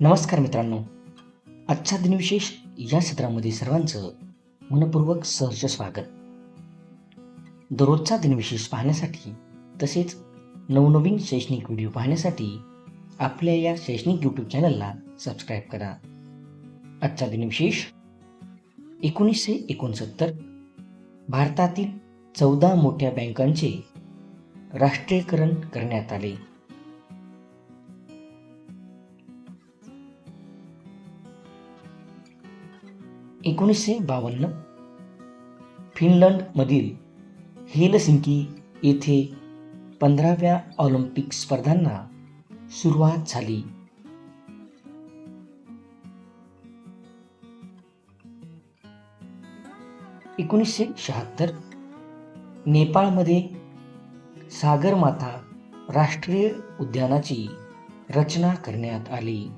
नमस्कार मित्रांनो. आजच्या दिनविशेष या सत्रामध्ये सर्वांचं मनपूर्वक सहर्ष स्वागत. दररोजचा दिनविशेष पाहण्यासाठी तसेच नवनवीन शैक्षणिक व्हिडिओ पाहण्यासाठी आपल्या या शैक्षणिक यूट्यूब चॅनलला सबस्क्राईब करा. आजचा दिनविशेष एकोणीसशे एकोणसत्तर भारतातील चौदा मोठ्या बँकांचे राष्ट्रीयकरण करण्यात आले. एकोणीसशे बावन्न. फिनलंडमधील हेलसिंकी येथे पंधराव्या ऑलिम्पिक स्पर्धांना सुरुवात झाली. एकोणीसशे शहात्तर. नेपाळमध्ये सागरमाथा राष्ट्रीय उद्यानाची रचना करण्यात आली.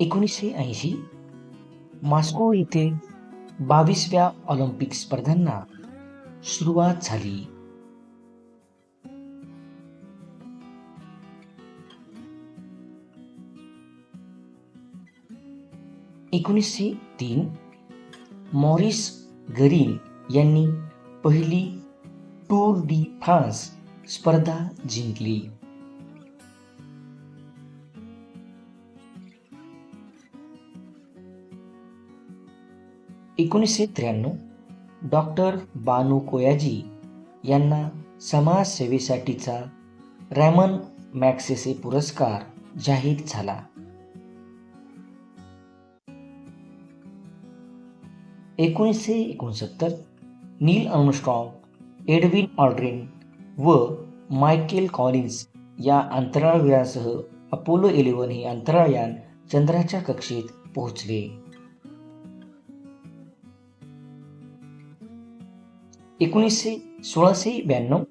एकोणीसशे ऐंशी मॉस्को येथे बावीसव्या ऑलिम्पिक स्पर्धांना सुरुवात झाली. एकोणीसशे तीन मॉरिस गरीन यांनी पहिली टूर डी फ्रान्स स्पर्धा जिंकली. एकोणीसशे त्र्याण्णव डॉक्टर बानू कोयाजी यांना समाजसेवेसाठीचा रॅमन मॅक्सेसे पुरस्कार जाहीर झाला. एकोणीसशे एकोणसत्तर नील आर्मस्ट्रॉंग एडविन ऑल्ड्रिन व मायकेल कॉलिन्स या अंतराळवीरांसह अपोलो इलेव्हन हे अंतराळयान चंद्राच्या कक्षेत पोहोचले. एकोणीसशे सोळाशे ब्याण्णव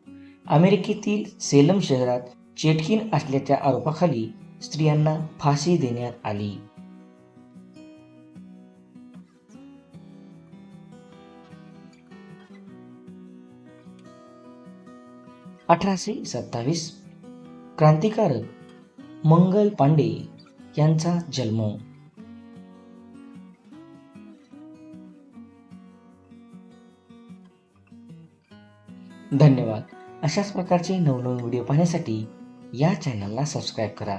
अमेरिकेतील सेलम शहरात चेटकीन असल्याच्या आरोपाखाली स्त्रियांना फाशी देण्यात आली. अठराशे सत्तावीस क्रांतिकारक मंगल पांडे यांचा जन्म धन्यवाद. अशाच प्रकारचे नवनवीन व्हिडिओ पाहण्यासाठी या चॅनलला सबस्क्राईब करा.